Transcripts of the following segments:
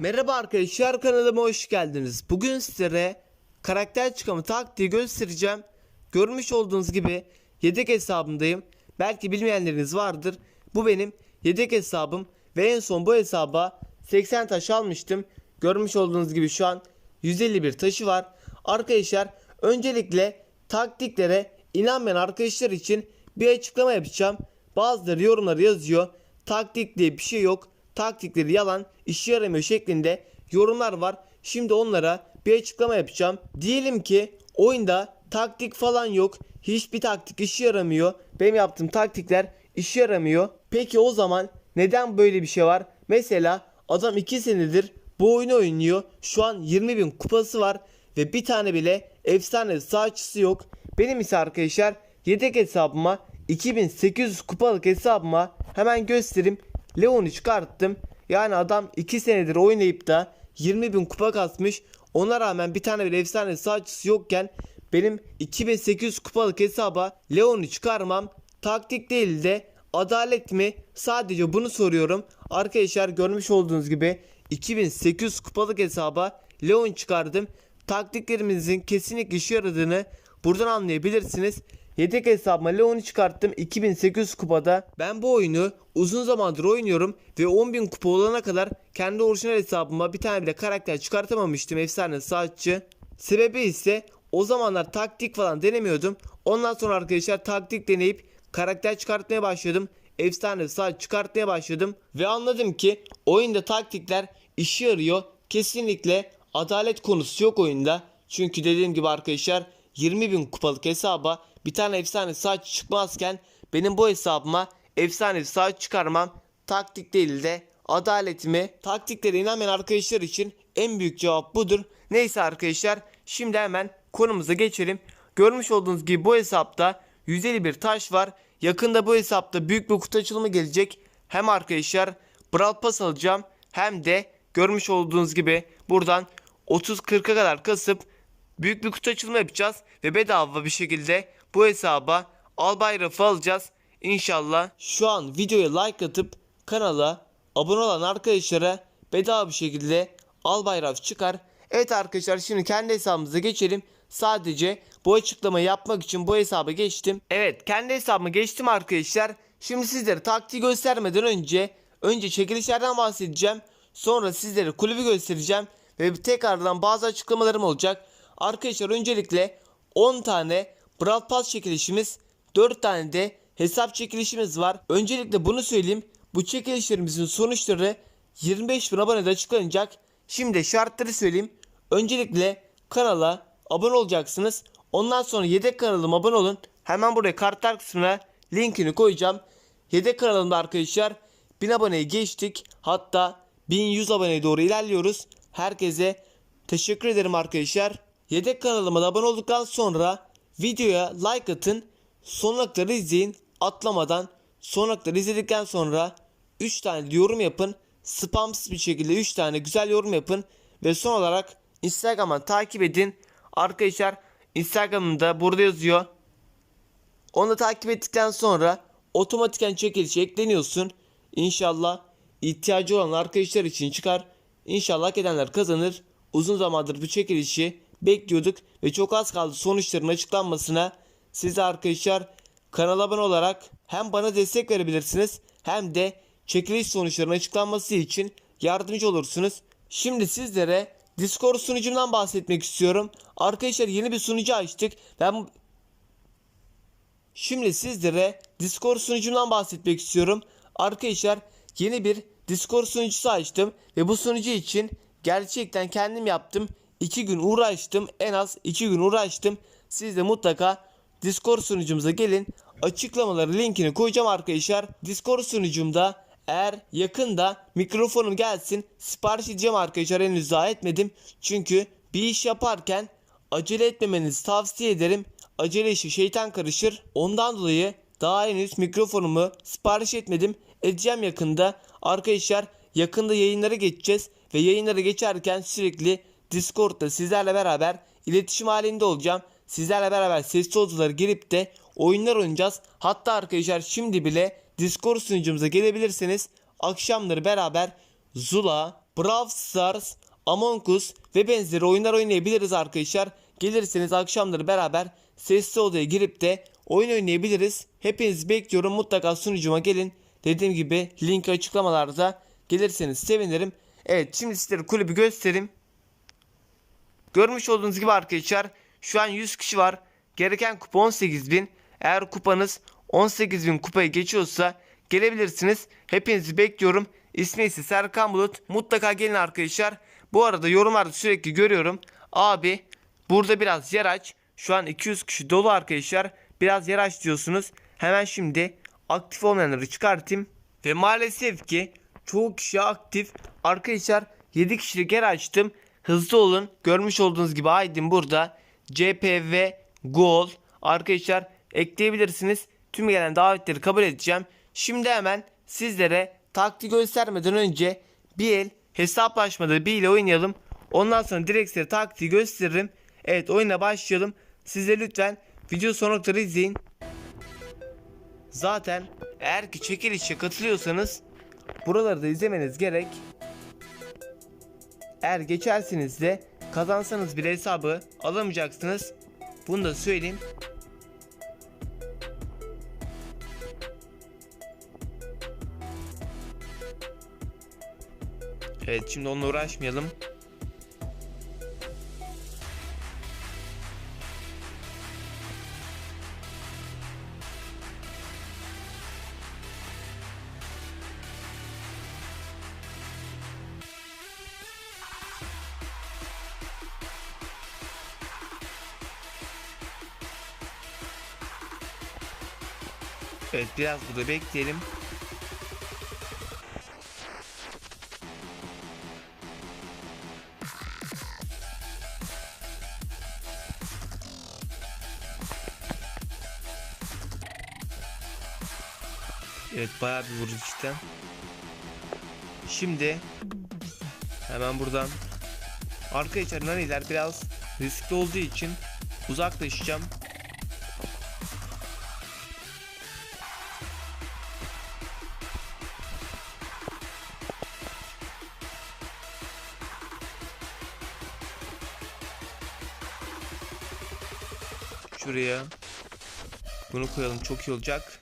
Merhaba arkadaşlar kanalıma hoş geldiniz. Bugün sizlere karakter çıkamı taktiği göstereceğim. Görmüş olduğunuz gibi yedek hesabımdayım. Belki bilmeyenleriniz vardır. Bu benim yedek hesabım ve en son bu hesaba 80 taş almıştım. Görmüş olduğunuz gibi şu an 151 taşı var. Arkadaşlar öncelikle taktiklere inanmayan arkadaşlar için bir açıklama yapacağım. Bazıları yorumları yazıyor. Taktik diye bir şey yok. Taktikleri yalan, işe yaramıyor şeklinde yorumlar var. Şimdi onlara bir açıklama yapacağım. Diyelim ki oyunda taktik falan yok. Hiçbir taktik işe yaramıyor. Benim yaptığım taktikler işe yaramıyor. Peki o zaman neden böyle bir şey var? Mesela adam 2 senedir bu oyunu oynuyor. Şu an 20 bin kupası var ve bir tane bile efsane sağçısı yok. Benim ise arkadaşlar yedek hesabıma 2800 kupalık hesabıma hemen göstereyim. Leon'u çıkarttım. Yani adam 2 senedir oynayıp da 20 bin kupa kasmış. Ona rağmen bir tane bile efsane sağçısı yokken benim 2800 kupalık hesaba Leon'u çıkarmam taktik değil de adalet mi? Sadece bunu soruyorum. Arkadaşlar görmüş olduğunuz gibi 2800 kupalık hesaba Leon çıkardım. Taktiklerimizin kesinlikle işe yaradığını buradan anlayabilirsiniz. Yedek hesabıma Leon'u çıkarttım 2800 kupada. Ben bu oyunu uzun zamandır oynuyorum ve 10.000 kupa olana kadar kendi orijinal hesabıma bir tane bile karakter çıkartamamıştım efsane saatçi. Sebebi ise o zamanlar taktik falan denemiyordum. Ondan sonra arkadaşlar taktik deneyip karakter çıkartmaya başladım. Efsane saat çıkartmaya başladım ve anladım ki oyunda taktikler işe yarıyor. Kesinlikle adalet konusu yok oyunda. Çünkü dediğim gibi arkadaşlar 20 bin kupalık hesaba bir tane efsane saat çıkmazken benim bu hesabıma efsane saat çıkarmam taktik değil de adaletimi taktiklere inanmayan arkadaşlar için en büyük cevap budur. Neyse arkadaşlar şimdi hemen konumuza geçelim. Görmüş olduğunuz gibi bu hesapta 151 taş var. Yakında bu hesapta büyük bir kutu açılımı gelecek. Hem arkadaşlar Brawl Pass alacağım hem de görmüş olduğunuz gibi buradan 30-40'a kadar kasıp büyük bir kutu açılımı yapacağız ve bedava bir şekilde bu hesaba Albay Raf'ı alacağız. İnşallah şu an videoya like atıp kanala abone olan arkadaşlara bedava bir şekilde Albay Raf çıkar. Evet arkadaşlar şimdi kendi hesabımıza geçelim. Sadece bu açıklamayı yapmak için bu hesaba geçtim. Evet kendi hesabıma geçtim arkadaşlar. Şimdi sizlere taktiği göstermeden önce önce çekilişlerden bahsedeceğim. Sonra sizlere kulübü göstereceğim ve tekrardan bazı açıklamalarım olacak. Arkadaşlar öncelikle 10 tane Brawl Pass çekilişimiz, 4 tane de hesap çekilişimiz var. Öncelikle bunu söyleyeyim. Bu çekilişlerimizin sonuçları 25 bin abonede açıklanacak. Şimdi şartları söyleyeyim. Öncelikle kanala abone olacaksınız. Ondan sonra yedek kanalıma abone olun. Hemen buraya kartlar kısmına linkini koyacağım. Yedek kanalımda arkadaşlar 1000 aboneyi geçtik. Hatta 1100 aboneye doğru ilerliyoruz. Herkese teşekkür ederim arkadaşlar. Yedek kanalıma abone olduktan sonra videoya like atın. Sonrakları izleyin. Atlamadan sonrakları izledikten sonra 3 tane yorum yapın. Spamsız bir şekilde 3 tane güzel yorum yapın. Ve son olarak Instagram'dan takip edin. Arkadaşlar Instagram'da burada yazıyor. Onu takip ettikten sonra otomatiken çekilişe ekleniyorsun. İnşallah ihtiyacı olan arkadaşlar için çıkar. İnşallah hak edenler kazanır. Uzun zamandır bu çekilişi bekliyorduk ve çok az kaldı sonuçların açıklanmasına. Siz arkadaşlar kanala abone olarak hem bana destek verebilirsiniz hem de çekiliş sonuçlarının açıklanması için yardımcı olursunuz. Şimdi sizlere Discord sunucumdan bahsetmek istiyorum. Arkadaşlar yeni bir sunucu açtık. Ben Şimdi sizlere Discord sunucumdan bahsetmek istiyorum. Arkadaşlar yeni bir Discord sunucusu açtım ve bu sunucu için gerçekten kendim yaptım. 2 gün uğraştım. En az 2 gün uğraştım. Siz de mutlaka Discord sunucumuza gelin. Açıklamaları linkini koyacağım arkadaşlar. Discord sunucumda eğer yakında mikrofonum gelsin sipariş edeceğim arkadaşlar henüz daha etmedim. Çünkü bir iş yaparken acele etmemenizi tavsiye ederim. Acele işi şeytan karışır. Ondan dolayı daha henüz mikrofonumu sipariş etmedim. Edeceğim yakında. Arkadaşlar yakında yayınlara geçeceğiz. Ve yayınlara geçerken sürekli Discord'da sizlerle beraber iletişim halinde olacağım. Sizlerle beraber sesli odalara girip de oyunlar oynayacağız. Hatta arkadaşlar şimdi bile Discord sunucumuza gelebilirseniz akşamları beraber Zula, Brawl Stars, Among Us ve benzeri oyunlar oynayabiliriz arkadaşlar. Gelirseniz akşamları beraber sesli odaya girip de oyun oynayabiliriz. Hepinizi bekliyorum. Mutlaka sunucuma gelin. Dediğim gibi link açıklamalarda gelirseniz sevinirim. Evet şimdi sizlere kulübü göstereyim. Görmüş olduğunuz gibi arkadaşlar şu an 100 kişi var. Gereken kupa 18.000. Eğer kupanız 18.000 kupayı geçiyorsa gelebilirsiniz. Hepinizi bekliyorum. İsmi ise Serkan Bulut. Mutlaka gelin arkadaşlar. Bu arada yorumlarda sürekli görüyorum. Abi burada biraz yer aç. Şu an 200 kişi dolu arkadaşlar. Biraz yer aç diyorsunuz. Hemen şimdi aktif olmayanları çıkartayım. Ve maalesef ki çoğu kişi aktif. Arkadaşlar 7 kişilik yer açtım. Hızlı olun. Görmüş olduğunuz gibi Aydın burada. CPV Gol. Arkadaşlar ekleyebilirsiniz. Tüm gelen davetleri kabul edeceğim. Şimdi hemen sizlere taktiği göstermeden önce bir el hesaplaşmada bir ile oynayalım. Ondan sonra direkt size taktiği gösteririm. Evet oyuna başlayalım. Siz de lütfen video sonuna kadar izleyin. Zaten eğer ki çekilişe katılıyorsanız buraları da izlemeniz gerek. Eğer geçersiniz de kazansanız bile hesabı alamayacaksınız. Bunu da söyleyeyim. Evet şimdi onunla uğraşmayalım. Evet biraz burada bekleyelim. Evet bayağı bir vurdu cidden. Şimdi hemen buradan arkadaşlar naniler biraz riskli olduğu için uzaklaşacağım. Şuraya bunu koyalım çok iyi olacak.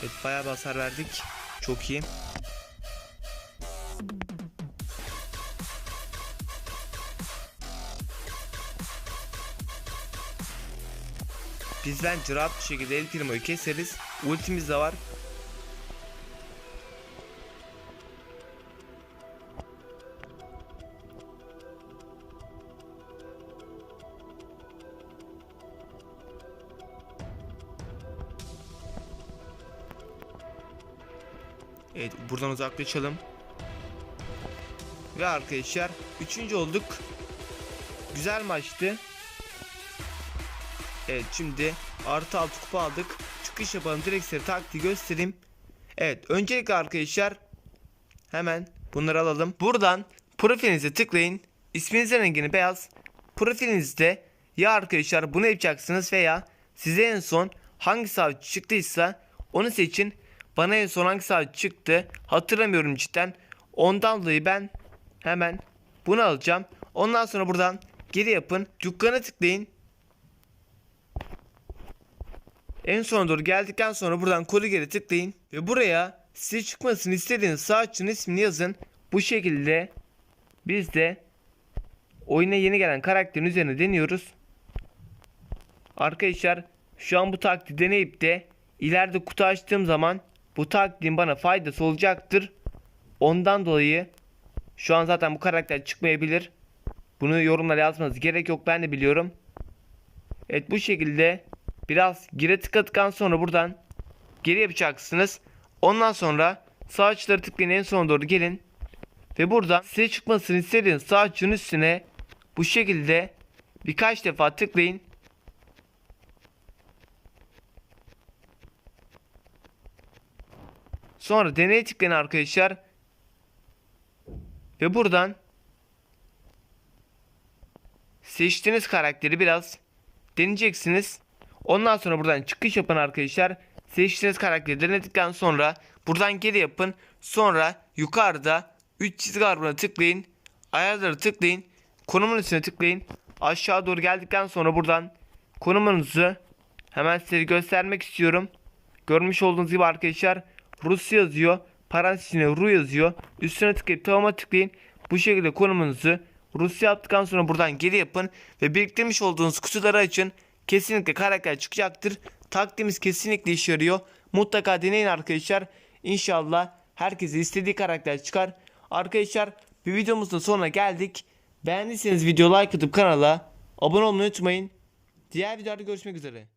Evet bayağı bir verdik. Çok iyi. Biz bence rahat bir şekilde El Primo'yu keseriz. Ultimiz de var. Evet buradan uzaklaşalım. Ve arkadaşlar 3. olduk. Güzel maçtı. Evet şimdi artı 6 kupa aldık. Çıkış yapalım direkt size taktiği göstereyim. Evet öncelikle arkadaşlar hemen bunları alalım. Buradan profilinize tıklayın. İsminizin rengini beyaz. Profilinizde ya arkadaşlar bunu yapacaksınız veya size en son hangi savcı çıktıysa onu seçin. Bana en son hangi saat çıktı hatırlamıyorum cidden. Ondan dolayı ben hemen bunu alacağım. Ondan sonra buradan geri yapın. Dükkana tıklayın. En sona doğru geldikten sonra buradan kolu geri tıklayın. Ve buraya size çıkmasını istediğiniz saatçının ismini yazın. Bu şekilde biz de oyuna yeni gelen karakterin üzerine deniyoruz. Arkadaşlar şu an bu taktiği deneyip de ileride kutu açtığım zaman bu taktiğin bana faydası olacaktır. Ondan dolayı şu an zaten bu karakter çıkmayabilir. Bunu yorumlara yazmanız gerek yok ben de biliyorum. Evet bu şekilde biraz gire tıkladıktan sonra buradan geri yapacaksınız. Ondan sonra sağ açıları tıklayın en sona doğru gelin. Ve buradan size çıkmasını istediğiniz sağ açının üstüne bu şekilde birkaç defa tıklayın. Sonra deneye tıklayın arkadaşlar. Ve buradan seçtiğiniz karakteri biraz deneyeceksiniz. Ondan sonra buradan çıkış yapın arkadaşlar. Seçtiğiniz karakteri denedikten sonra buradan geri yapın. Sonra yukarıda 3 çizgi var buna tıklayın. Ayarları tıklayın. Konumun üstüne tıklayın. Aşağı doğru geldikten sonra buradan konumunuzu hemen size göstermek istiyorum. Görmüş olduğunuz gibi arkadaşlar Rusya yazıyor. Parantez içine Ru yazıyor. Üstüne tıklayıp tamama tıklayın. Bu şekilde konumunuzu Rusya yaptıktan sonra buradan geri yapın. Ve biriktirmiş olduğunuz kutuları açın. Kesinlikle karakter çıkacaktır. Taktiğimiz kesinlikle işe yarıyor. Mutlaka deneyin arkadaşlar. İnşallah herkese istediği karakter çıkar. Arkadaşlar bir videomuzun sonuna geldik. Beğendiyseniz video like atıp kanala abone olmayı unutmayın. Diğer videoda görüşmek üzere.